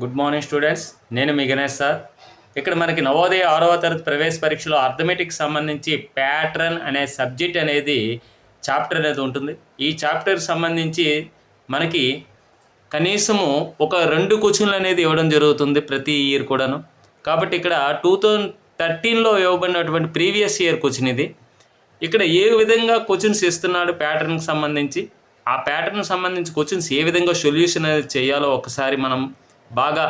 Good morning students నేను మీ Ganesh sir. ఇక్కడ మనకి నవోదయ ఆరవ తరగతి ప్రవేశ పరీక్షలో అర్థమెటిక్ సంబంధించి ప్యాటర్న్ అనే సబ్జెక్ట్ అనేది చాప్టర్ అనేది ఉంటుంది. ఈ చాప్టర్ సంబంధించి మనకి కనీసము ఒక రెండు క్వశ్చన్లు అనేది ఇవ్వడం జరుగుతుంది ప్రతి ఇయర్ కూడాను. కాబట్టి ఇక్కడ టూ థౌజండ్ థర్టీన్లో ఇవ్వబడినటువంటి ప్రీవియస్ ఇయర్ క్వశ్చన్ ఇది. ఇక్కడ ఏ విధంగా క్వశ్చన్స్ ఇస్తున్నాడు ప్యాటర్న్కి సంబంధించి? ఆ ప్యాటర్న్ సంబంధించి క్వశ్చన్స్ ఏ విధంగా సొల్యూషన్ అనేది చేయాలో ఒకసారి మనం బాగా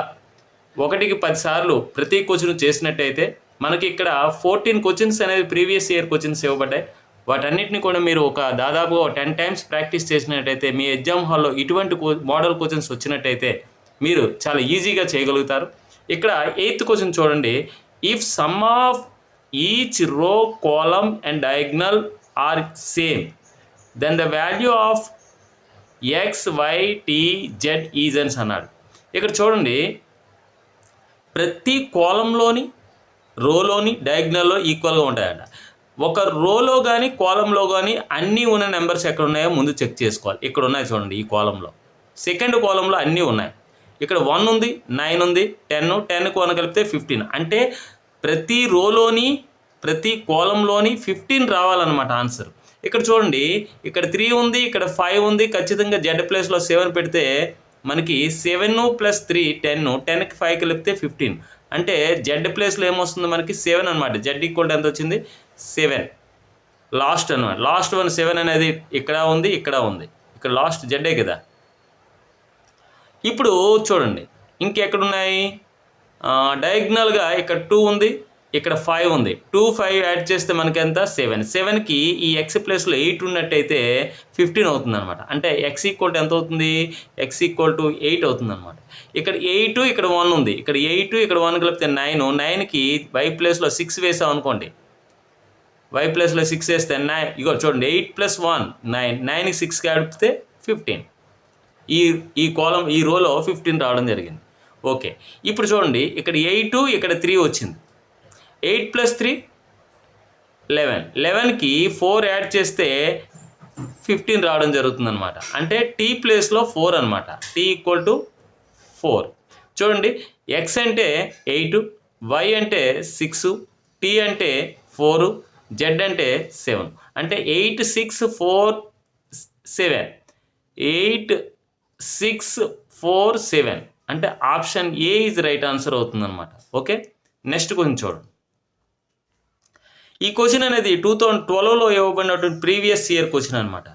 ఒకటికి పదిసార్లు ప్రతి క్వశ్చన్ చేసినట్టయితే మనకి ఇక్కడ ఫోర్టీన్ క్వశ్చన్స్ అనేది ప్రీవియస్ ఇయర్ క్వశ్చన్స్ ఇవ్వబడ్డాయి. వాటన్నిటిని కూడా మీరు ఒక దాదాపు టెన్ టైమ్స్ ప్రాక్టీస్ చేసినట్టయితే మీ ఎగ్జామ్ హాల్లో ఇటువంటి మోడల్ క్వశ్చన్స్ వచ్చినట్టయితే మీరు చాలా ఈజీగా చేయగలుగుతారు. ఇక్కడ ఎయిత్ క్వశ్చన్ చూడండి. If sum of each row column and diagonal are same then the value of X Y T Z ఈజన్స్ అన్నాడు. ఇక్కడ చూడండి. ప్రతి కోలంలోని రోలోని డయాగ్నల్లో ఈక్వల్గా ఉంటాయంట. ఒక రోలో కానీ కోలంలో కానీ అన్నీ ఉన్న నెంబర్స్ ఎక్కడ ఉన్నాయో ముందు చెక్ చేసుకోవాలి. ఇక్కడ ఉన్నాయి చూడండి ఈ కోలంలో. సెకండ్ కోలంలో అన్నీ ఉన్నాయి. ఇక్కడ వన్ ఉంది నైన్ ఉంది టెన్ టెన్కు వన్ కలిపితే ఫిఫ్టీన్. అంటే ప్రతి రోలోని ప్రతి కోలంలోని ఫిఫ్టీన్ రావాలన్నమాట ఆన్సర్. ఇక్కడ చూడండి ఇక్కడ త్రీ ఉంది ఇక్కడ ఫైవ్ ఉంది ఖచ్చితంగా జెడ్ ప్లేస్లో సెవెన్ పెడితే మనకి సెవెన్ ప్లస్ త్రీ టెన్ టెన్కి ఫైవ్ కలిపితే ఫిఫ్టీన్ అంటే జెడ్ ప్లేస్లో ఏమొస్తుంది మనకి? సెవెన్ అనమాట జెడ్ ఈక్వల్ ఎంత వచ్చింది? సెవెన్ లాస్ట్ అనమాట లాస్ట్ వన్ సెవెన్ అనేది ఇక్కడ ఉంది ఇక్కడ ఉంది. ఇక్కడ లాస్ట్ జెడ్డే కదా? ఇప్పుడు చూడండి. ఇంకెక్కడున్నాయి డయాగ్నల్గా ఇక్కడ టూ ఉంది. ఇక్కడ ఫైవ్ ఉంది. టూ ఫైవ్ యాడ్ చేస్తే మనకెంత సెవెన్ సెవెన్కి ఈ ఎక్స్ ప్లేస్లో ఎయిట్ ఉన్నట్టయితే ఫిఫ్టీన్ అవుతుంది అనమాట అంటే ఎక్స్ ఈక్వల్ టు ఎంత అవుతుంది? ఎక్స్ ఈక్వల్ టు ఎయిట్ అవుతుంది అనమాట ఇక్కడ ఎయిట్ ఇక్కడ వన్ ఉంది. ఇక్కడ ఎయిట్ ఇక్కడ వన్ కలిపితే నైన్ నైన్కి వై ప్లేస్లో సిక్స్ వేసాం అనుకోండి. వై ప్లేస్లో సిక్స్ వేస్తే నైన్ ఇగో చూడండి ఎయిట్ ప్లస్ వన్ నైన్ నైన్కి సిక్స్ కలిపితే ఫిఫ్టీన్ ఈ ఈ కాలం ఈ రోలో ఫిఫ్టీన్ రావడం జరిగింది. ఓకే ఇప్పుడు చూడండి ఇక్కడ ఎయిట్ ఇక్కడ త్రీ వచ్చింది. Eight plus three? లెవెన్. లెవెన్కి ఫోర్ యాడ్ చేస్తే ఫిఫ్టీన్ రావడం జరుగుతుంది అనమాట అంటే టీ ప్లేస్లో ఫోర్ అనమాట టీ ఈక్వల్ టు ఫోర్. చూడండి ఎక్స్ అంటే ఎయిట్ వై అంటే సిక్స్ టీ అంటే ఫోర్ జెడ్ అంటే సెవెన్. అంటే eight six four seven. Eight six four seven. అంటే option A is right answer అవుతుందన్నమాట. ఓకే? నెక్స్ట్ కొంచెం చూడండి. ఈ క్వశ్చన్ అనేది టూ థౌజండ్ ట్వెల్వ్లో ఇవ్వబడినటువంటి ప్రీవియస్ ఇయర్ క్వశ్చన్ అనమాట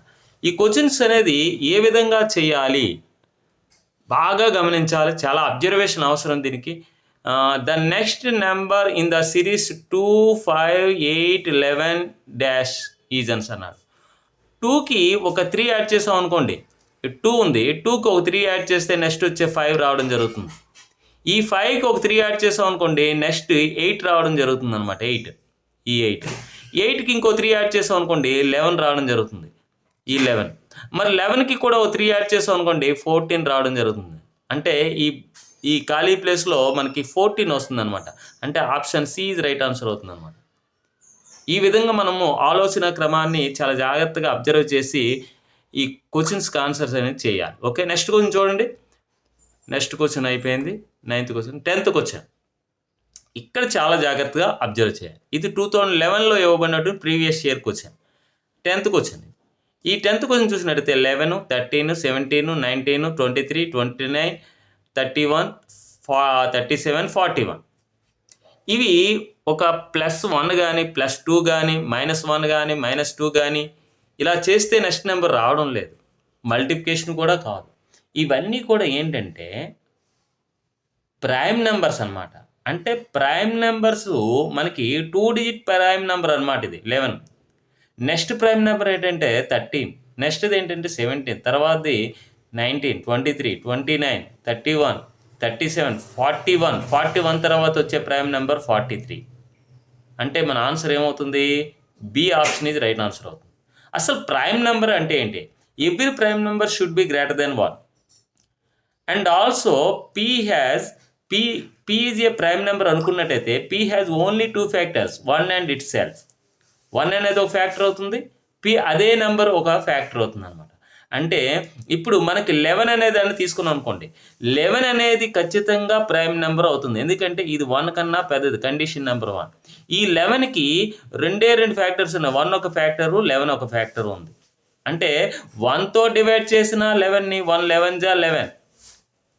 ఈ క్వశ్చన్స్ అనేది ఏ విధంగా చేయాలి? బాగా గమనించాలి. చాలా అబ్జర్వేషన్ అవసరం దీనికి. The next number in the series two five eight eleven dash ఈజన్స్ అన్నారు. టూకి ఒక త్రీ యాడ్ చేసాం అనుకోండి. టూ ఉంది. టూకి ఒక త్రీ యాడ్ చేస్తే నెక్స్ట్ వచ్చే ఫైవ్ రావడం జరుగుతుంది. ఈ ఫైవ్కి ఒక త్రీ యాడ్ చేసాం అనుకోండి నెక్స్ట్ ఎయిట్ రావడం జరుగుతుంది అనమాట ఎయిట్ ఈ ఎయిట్. ఎయిట్కి ఇంకో త్రీ యాడ్ చేసాం అనుకోండి లెవెన్ రావడం జరుగుతుంది. ఈ లెవెన్ మరి లెవెన్కి కూడా ఒక త్రీ యాడ్ చేసాం అనుకోండి ఫోర్టీన్ రావడం జరుగుతుంది. అంటే ఈ ఈ ఖాళీ ప్లేస్లో మనకి ఫోర్టీన్ వస్తుంది అనమాట అంటే option C is right answer అవుతుంది అనమాట ఈ విధంగా మనము ఆలోచన క్రమాన్ని చాలా జాగ్రత్తగా అబ్జర్వ్ చేసి ఈ క్వశ్చన్స్కి ఆన్సర్స్ అనేది చేయాలి. ఓకే నెక్స్ట్ క్వశ్చన్ చూడండి. నెక్స్ట్ క్వశ్చన్ అయిపోయింది. నైన్త్ క్వశ్చన్ టెన్త్ క్వశ్చన్ ఇక్కడ చాలా జాగ్రత్తగా అబ్జర్వ్ చేయాలి. ఇది టూ థౌజండ్ లెవెన్లో ఇవ్వబడినట్టు previous year question. Tenth question ఈ టెన్త్ క్వశ్చన్ చూసినట్టయితే eleven thirteen seventeen nineteen twenty three twenty nine thirty one ఫా థర్టీ సెవెన్ ఫార్టీ వన్. ఇవి ఒక ప్లస్ వన్ కానీ ప్లస్ టూ కానీ మైనస్ వన్ కానీ మైనస్ టూ కానీ ఇలా చేస్తే నెక్స్ట్ నెంబర్ రావడం లేదు. మల్టిప్లికేషన్ కూడా కాదు. ఇవన్నీ కూడా ఏంటంటే ప్రైమ్ నెంబర్స్ అన్నమాట. అంటే ప్రైమ్ నెంబర్స్ మనకి టూ డిజిట్ ప్రైమ్ నెంబర్ అనమాట ఇది లెవెన్. నెక్స్ట్ ప్రైమ్ నెంబర్ ఏంటంటే థర్టీన్. నెక్స్ట్ది ఏంటంటే సెవెంటీన్. తర్వాతది nineteen twenty three twenty nine thirty one thirty seven forty one. Forty one తర్వాత వచ్చే ప్రైమ్ నెంబర్ ఫార్టీ త్రీ. అంటే మన ఆన్సర్ ఏమవుతుంది? బి ఆప్షన్ ఇది రైట్ ఆన్సర్ అవుతుంది. అసలు ప్రైమ్ నెంబర్ అంటే ఏంటి? Every prime number should be greater than one. And also P has P P is a prime number అనుకున్నట్టయితే P has only two factors one and itself one అనేది ఒక factor అవుతుంది P అదే number ఒక factor అవుతుంది అనమాట అంటే ఇప్పుడు మనకి లెవెన్ అనే దాన్ని తీసుకున్నాం అనుకోండి లెవెన్ అనేది ఖచ్చితంగా ప్రైమ్ నెంబర్ అవుతుంది. ఎందుకంటే ఇది వన్ కన్నా పెద్దది కండిషన్ నెంబర్ వన్ ఈ లెవెన్కి రెండే రెండు ఫ్యాక్టర్స్ ఉన్నాయి. వన్ ఒక ఫ్యాక్టరు లెవెన్ ఒక ఫ్యాక్టర్ ఉంది. అంటే వన్తో డివైడ్ చేసిన లెవెన్ని వన్ లెవెన్ జా లెవెన్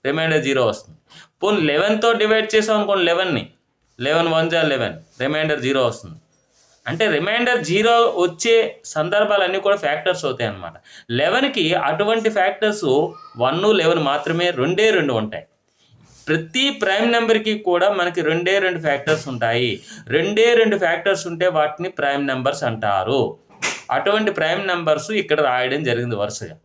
రిమైండర్ జీరో వస్తుంది. పోనీ లెవెన్తో డివైడ్ చేసాం అనుకోండి లెవెన్ని లెవెన్ వన్ జా లెవెన్ రిమైండర్ జీరో వస్తుంది. అంటే రిమైండర్ జీరో వచ్చే సందర్భాలన్నీ కూడా ఫ్యాక్టర్స్ అవుతాయి అన్నమాట. లెవెన్కి అటువంటి ఫ్యాక్టర్స్ వన్ లెవెన్ మాత్రమే రెండే రెండు ఉంటాయి. ప్రతి ప్రైమ్ నెంబర్కి కూడా మనకి రెండే రెండు ఫ్యాక్టర్స్ ఉంటాయి. రెండే రెండు ఫ్యాక్టర్స్ ఉంటే వాటిని ప్రైమ్ నెంబర్స్ అంటారు. అటువంటి ప్రైమ్ నెంబర్స్ ఇక్కడ రాయడం జరిగింది వరుసగా.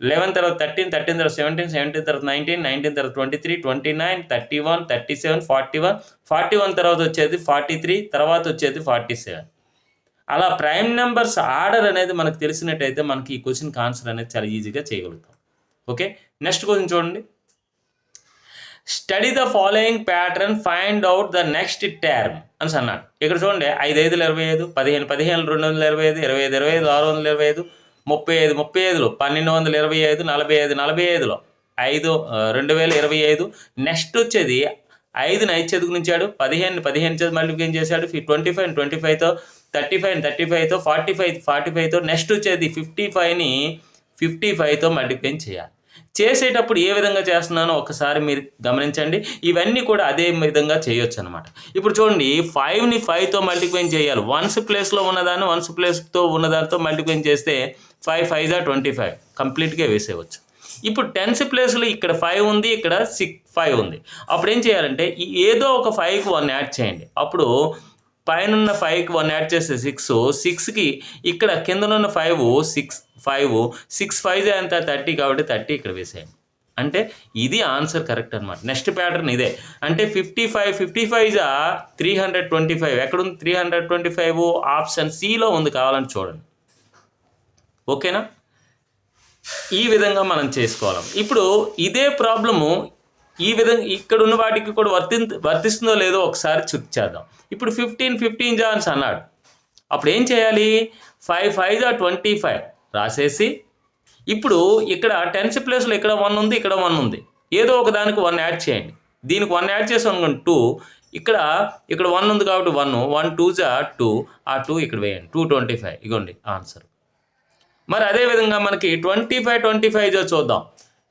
లెవెన్ తర్వాత థర్టీన్ థర్టీన్ తర్వాత సెవెంటీన్ సెవెంటీన్ తర్వాత నైన్టీన్ నైన్టీన్ తర్వాత twenty three twenty nine thirty one thirty seven forty one forty one తర్వాత వచ్చేది ఫార్టీ త్రీ తర్వాత వచ్చేది ఫార్టీ సెవెన్ అలా ప్రైమ్ నెంబర్స్ ఆర్డర్ అనేది మనకు తెలిసినట్టయితే మనకి ఈ క్వశ్చన్కి ఆన్సర్ అనేది చాలా ఈజీగా చేయగలుగుతాం. ఓకే నెక్స్ట్ క్వశ్చన్ చూడండి. Study the following pattern find out the next term అని అన్నాడు. ఇక్కడ చూడండి ఐదు ఐదులు ఇరవై ఐదు పదిహేను పదిహేను రెండు వందల ఇరవై ఐదు ఇరవై ఐదు ఇరవై ఐదు ఆరు వందల ఇరవై ఐదు ముప్పై ఐదు ముప్పై ఐదులో. పన్నెండు వందల ఇరవై ఐదు నలభై ఐదు నలభై ఐదులో. ఐదు రెండు వేల ఇరవై ఐదు. నెక్స్ట్ వచ్చేది ఐదుని ఐదు చదువుకునించాడు పదిహేను పదిహేను చదువు మల్టిప్లికేషన్ చేశాడు? ట్వంటీ ఫైవ్ ట్వంటీ ఫైవ్తో థర్టీ ఫైవ్ థర్టీ ఫైవ్తో ఫార్టీ ఫైవ్ ఫార్టీ ఫైవ్తో. నెక్స్ట్ వచ్చేది ఫిఫ్టీ ఫైవ్ని ఫిఫ్టీ ఫైవ్తో మల్టిప్లికేషన్ చేయాలి? చేసేటప్పుడు ఏ విధంగా చేస్తున్నానో ఒకసారి మీరు గమనించండి. ఇవన్నీ కూడా అదే విధంగా చేయొచ్చు అనమాట ఇప్పుడు చూడండి ఫైవ్ని ఫైవ్తో మల్టిప్లైన్ చేయాలి? వన్స్ ప్లేస్లో ఉన్నదాన్ని వన్స్ ప్లేస్తో ఉన్నదానితో మల్టిప్లైన్ చేస్తే ఫైవ్ ఫైవ్ జా ట్వంటీ ఫైవ్. కంప్లీట్గా వేసేయవచ్చు ఇప్పుడు టెన్స్ ప్లేస్లో ఇక్కడ ఫైవ్ ఉంది ఇక్కడ సిక్స్ ఫైవ్ ఉంది. అప్పుడు ఏం చేయాలంటే ఏదో ఒక ఫైవ్కి వన్ యాడ్ చేయండి. అప్పుడు పైన ఫైవ్కి వన్ యాడ్ చేస్తే సిక్స్ సిక్స్కి ఇక్కడ కిందనున్న five six five six five ఎంత థర్టీ కాబట్టి థర్టీ ఇక్కడ వేసేయండి. అంటే ఇది ఆన్సర్ కరెక్ట్ అనమాట నెక్స్ట్ ప్యాటర్న్ ఇదే. అంటే fifty five fifty five three hundred twenty five. ఎక్కడుంది three hundred twenty five? Option సిలో ఉంది కావాలని చూడండి. ఓకేనా? ఈ విధంగా మనం చేసుకోవాలి. ఇప్పుడు ఇదే ప్రాబ్లము ఈ విధంగా ఇక్కడ ఉన్న వాటికి కూడా వర్తి వర్తిస్తుందో లేదో ఒకసారి చెక్ చేద్దాం. ఇప్పుడు ఫిఫ్టీన్ ఫిఫ్టీన్ జాన్స్ అన్నాడు. అప్పుడు ఏం చేయాలి? ఫైవ్ ఫైవ్ జా ట్వంటీ ఫైవ్ రాసేసి ఇప్పుడు ఇక్కడ టెన్స్ ప్లేస్లో ఇక్కడ వన్ ఉంది ఇక్కడ వన్ ఉంది. ఏదో ఒక దానికి వన్ యాడ్ చేయండి. దీనికి వన్ యాడ్ చేసాం అనుకోండి టూ ఇక్కడ ఇక్కడ వన్ ఉంది కాబట్టి వన్ వన్ టూ జా టూ ఆ టూ ఇక్కడ వేయండి. టూ ట్వంటీ ఫైవ్ ఇగోండి ఆన్సర్ మరి అదే విధంగా మనకి ట్వంటీ ఫైవ్ ట్వంటీ ఫైవ్ చూద్దాం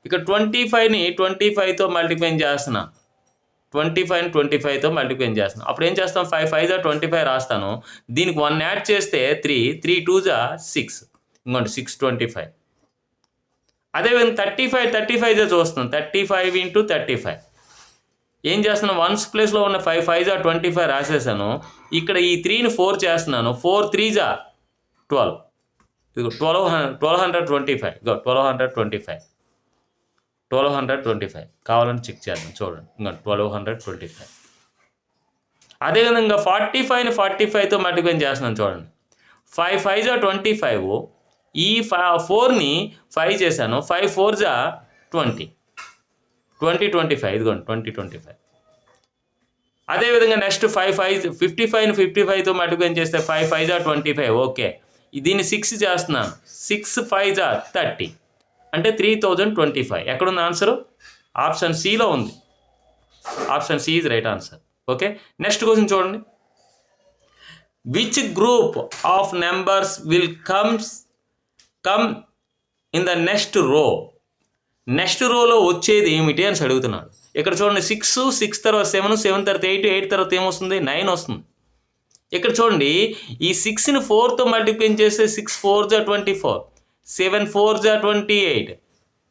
ఇక్కడ ట్వంటీ ఫైవ్ని ట్వంటీ ఫైవ్తో మల్టిప్లై చేస్తున్నాను ట్వంటీ ఫైవ్ ట్వంటీ ఫైవ్తో మల్టిప్లై చేస్తున్నాను అప్పుడు ఏం చేస్తాం? ఫైవ్ ఫైవ్ జా ట్వంటీ ఫైవ్ రాస్తాను. దీనికి వన్ యాడ్ చేస్తే త్రీ త్రీ టూ జా సిక్స్ ఇంకోండి సిక్స్ ట్వంటీ ఫైవ్ అదేవిధంగా థర్టీ ఫైవ్ థర్టీ ఫైవ్ జా చూస్తున్నాం. Thirty five into thirty five ఏం చేస్తున్నాను వన్స్ ప్లేస్లో ఉన్న ఫైవ్ ఫైవ్ జా ట్వంటీ ఫైవ్ రాసేసాను. ఇక్కడ ఈ త్రీని ఫోర్ చేస్తున్నాను. ఫోర్ త్రీ జా ట్వెల్వ్ ఇది twelve hundred twelve hundred twenty five ఇదిగో twelve hundred twenty five twelve hundred twenty five కావాలని చెక్ చేద్దాం చూడండి. ఇంకా ట్వెల్వ్ హండ్రెడ్ ట్వంటీ ఫైవ్ అదేవిధంగా ఫార్టీ ఫైవ్ని ఫార్టీ ఫైవ్తో మల్టిప్లై చేస్తున్నాను చూడండి. ఫైవ్ ఫైవ్ జా ట్వంటీ ఫైవ్ ఈ ఫోర్ని ఫైవ్ చేశాను. ఫైవ్ ఫోర్ జా ట్వంటీ ట్వంటీ ట్వంటీ ఫైవ్ ఇదిగోండి ట్వంటీ ట్వంటీ ఫైవ్ అదేవిధంగా నెక్స్ట్ ఫైవ్ ఫైవ్ ఫిఫ్టీ ఫైవ్ని ఫిఫ్టీ ఫైవ్తో మల్టిప్లై చేస్తే ఫైవ్ ఫైవ్ జా ట్వంటీ ఫైవ్ ఓకే. దీన్ని సిక్స్ చేస్తున్నాను. సిక్స్ ఫైవ్ జా థర్టీ అంటే త్రీ థౌజండ్ ట్వంటీ ఫైవ్ ఎక్కడుంది ఆన్సర్ ఆప్షన్ సిలో ఉంది. Option C is right answer okay next question చూడండి. Which group of numbers will comes come in the next row next రోలో వచ్చేది ఏమిటి అని అడుగుతున్నాడు. ఇక్కడ చూడండి సిక్స్ సిక్స్ తర్వాత సెవెన్ సెవెన్ తర్వాత ఎయిట్ ఎయిట్ తర్వాత ఏమొస్తుంది? నైన్ వస్తుంది. ఇక్కడ చూడండి ఈ సిక్స్ని ఫోర్తో మల్టిప్లై చేస్తే సిక్స్ ఫోర్ జా ట్వంటీ ఫోర్ సెవెన్ ఫోర్ జా ట్వంటీ ఎయిట్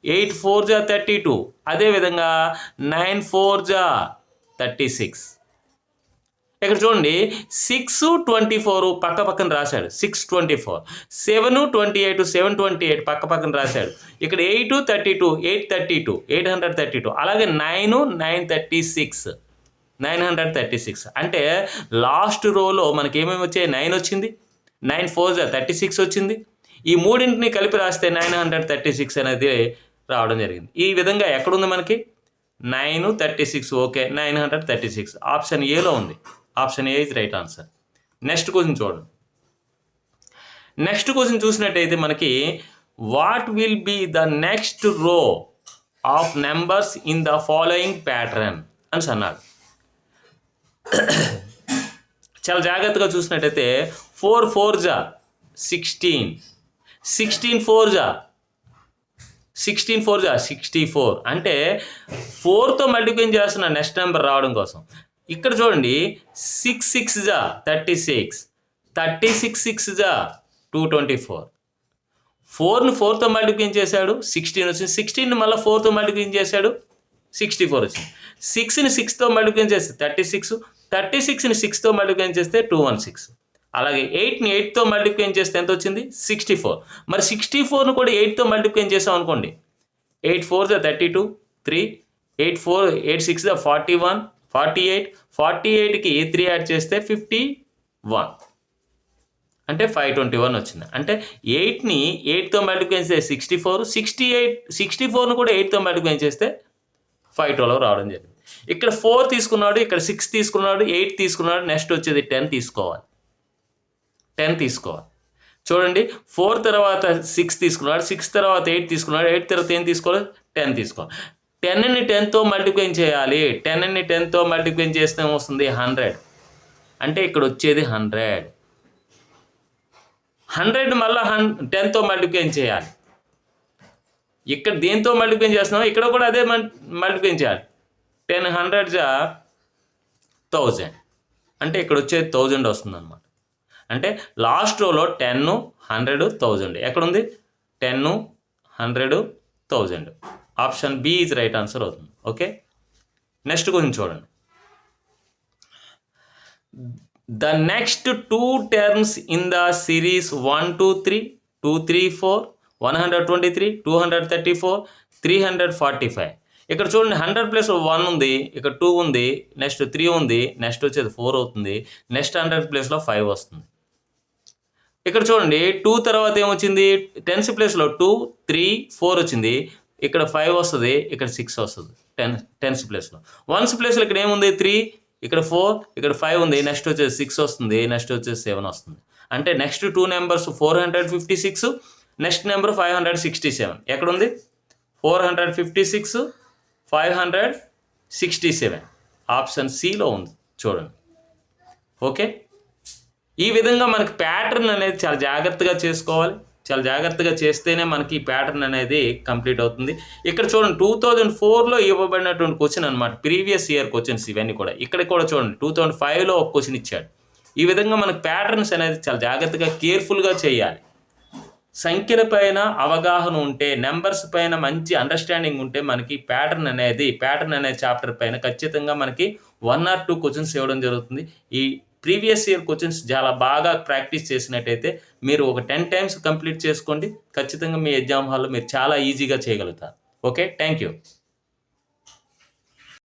ఎయిట్ ఫోర్ జా థర్టీ టూ అదేవిధంగా నైన్ ఫోర్ జా థర్టీ సిక్స్ ఇక్కడ చూడండి సిక్స్ ట్వంటీ ఫోర్ పక్క పక్కన రాశాడు six twenty four seven twenty eight seven twenty eight పక్క పక్కన రాశాడు. ఇక్కడ eight thirty two eight thirty two eight hundred thirty two అలాగే nine nine thirty six nine hundred thirty six. అంటే లాస్ట్ రోలో మనకి ఏమేమి వచ్చాయి? నైన్ వచ్చింది. నైన్ ఫోర్ థర్టీ సిక్స్ వచ్చింది. ఈ మూడింటిని కలిపి రాస్తే నైన్ హండ్రెడ్ థర్టీ సిక్స్ అనేది రావడం జరిగింది. ఈ విధంగా ఎక్కడుంది మనకి? Nine thirty six. Okay nine hundred thirty six. Option ఏలో ఉంది. Option A is right answer. Next question చూడండి. నెక్స్ట్ క్వశ్చన్ చూసినట్టయితే మనకి what will be the next row of numbers in the following pattern అని అన్నాడు చాలా జాగ్రత్తగా చూసినట్టయితే ఫోర్ ఫోర్ జా సిక్స్టీన్. సిక్స్టీన్ ఫోర్ జా సిక్స్టీన్ ఫోర్ జా సిక్స్టీ ఫోర్. అంటే ఫోర్తో మల్టిప్లై చేస్తున్న నెక్స్ట్ నెంబర్ రావడం కోసం. ఇక్కడ చూడండి సిక్స్ సిక్స్ జా thirty six. Thirty six six జా టూ ట్వంటీ ఫోర్. ఫోర్ని ఫోర్తో మల్టిప్లై చేశాడు సిక్స్టీన్ వచ్చింది. సిక్స్టీన్ మళ్ళీ ఫోర్తో మల్టిప్లై చేశాడు సిక్స్టీ ఫోర్ వచ్చింది. సిక్స్ని సిక్స్తో మల్టిప్లై చేస్తే థర్టీ సిక్స్ థర్టీ సిక్స్ని సిక్స్తో మల్టిప్లై చేస్తే టూ వన్ సిక్స్. అలాగే ఎయిట్ని ఎయిట్తో మల్టిప్లై చేస్తే ఎంత వచ్చింది సిక్స్టీ ఫోర్. మరి సిక్స్టీ ఫోర్ను కూడా ఎయిట్తో మల్టిప్లై చేసాం అనుకోండి. Eight four the thirty two three. Eight four eight six the forty one forty eight. Forty ఎయిట్కి త్రీ యాడ్ చేస్తే? Fifty one. అంటే ఫైవ్ ట్వంటీ వన్ వచ్చింది. అంటే ఎయిట్ని ఎయిట్తో మల్టిప్లై చేస్తే sixty four. Sixty eight sixty ఫోర్ను కూడా ఎయిట్తో మల్టిప్లై చేస్తే ఫైవ్ ట్వెల్వ్ రావడం జరిగింది. ఇక్కడ ఫోర్ తీసుకున్నాడు ఇక్కడ సిక్స్ తీసుకున్నాడు ఎయిట్ తీసుకున్నాడు నెక్స్ట్ వచ్చేది టెన్ తీసుకోవాలి. టెన్ తీసుకోవాలి. చూడండి ఫోర్ తర్వాత సిక్స్ తీసుకున్నాడు సిక్స్ తర్వాత ఎయిట్ తీసుకున్నాడు ఎయిట్ తర్వాత ఏం తీసుకోవాలి? టెన్ తీసుకోవాలి. టెన్ని టెన్తో మల్టిప్లై చేయాలి. టెన్ని టెన్తో మల్టిప్లై చేస్తే వస్తుంది హండ్రెడ్. అంటే ఇక్కడ వచ్చేది హండ్రెడ్. హండ్రెడ్ మళ్ళీ హన్ టెన్తో మల్టిప్లై చేయాలి. ఇక్కడ దేంతో మల్టిప్లై చేస్తున్నాం ఇక్కడ కూడా అదే మల్టిప్లై చేయాలి. టెన్ హండ్రెడ్ జా థౌజండ్. అంటే ఇక్కడ వచ్చే థౌజండ్ వస్తుంది అనమాట అంటే లాస్ట్ రోలో టెన్ హండ్రెడ్ థౌజండ్. ఎక్కడుంది? Ten hundred thousand. Option B is right answer అవుతుంది. ఓకే? నెక్స్ట్ గురించి చూడండి. The next two terms in the series one two three two three four one hundred twenty three two hundred thirty four three hundred forty five ఇక్కడ చూడండి hundred plus one ఉంది ఇక్కడ two ఉంది next three ఉంది next వచ్చేది four అవుతుంది next hundred ప్లేస్లో five వస్తుంది. ఇక్కడ చూడండి టూ తర్వాత ఏమొచ్చింది? టెన్స్ ప్లేస్లో టూ త్రీ ఫోర్ వచ్చింది ఇక్కడ ఫైవ్ వస్తుంది ఇక్కడ సిక్స్ వస్తుంది టెన్ టెన్స్ ప్లేస్లో వన్స్ ప్లేస్లో ఇక్కడ ఏముంది? త్రీ ఇక్కడ ఫోర్ ఇక్కడ ఫైవ్ ఉంది నెక్స్ట్ వచ్చేసి సిక్స్ వస్తుంది నెక్స్ట్ వచ్చేసి సెవెన్ వస్తుంది. అంటే next two numbers four hundred fifty six next number five hundred sixty seven. ఎక్కడుంది? Four hundred fifty six five hundred sixty seven. Option సిలో ఉంది చూడండి. ఓకే? ఈ విధంగా మనకి ప్యాటర్న్ అనేది చాలా జాగ్రత్తగా చేసుకోవాలి. చాలా జాగ్రత్తగా చేస్తేనే మనకి ఈ ప్యాటర్న్ అనేది కంప్లీట్ అవుతుంది. ఇక్కడ చూడండి టూ థౌజండ్ ఫోర్లో ఇవ్వబడినటువంటి క్వశ్చన్ అనమాట ప్రీవియస్ ఇయర్ క్వశ్చన్స్ ఇవన్నీ కూడా. ఇక్కడ కూడా చూడండి టూ థౌజండ్ ఫైవ్లో ఒక క్వశ్చన్ ఇచ్చాడు. ఈ విధంగా మనకి ప్యాటర్న్స్ అనేది చాలా జాగ్రత్తగా కేర్ఫుల్గా చేయాలి. సంఖ్యల పైన అవగాహన ఉంటే నెంబర్స్ పైన మంచి అండర్స్టాండింగ్ ఉంటే మనకి ప్యాటర్న్ అనేది ప్యాటర్న్ అనే చాప్టర్ పైన ఖచ్చితంగా మనకి వన్ ఆర్ టూ క్వశ్చన్స్ ఇవ్వడం జరుగుతుంది. ఈ ప్రీవియస్ ఇయర్ క్వశ్చన్స్ చాలా బాగా ప్రాక్టీస్ చేసినట్టయితే మీరు ఒక టెన్ టైమ్స్ కంప్లీట్ చేసుకోండి. ఖచ్చితంగా మీ ఎగ్జామ్ హాల్లో మీరు చాలా ఈజీగా చేయగలుగుతారు. Okay thank you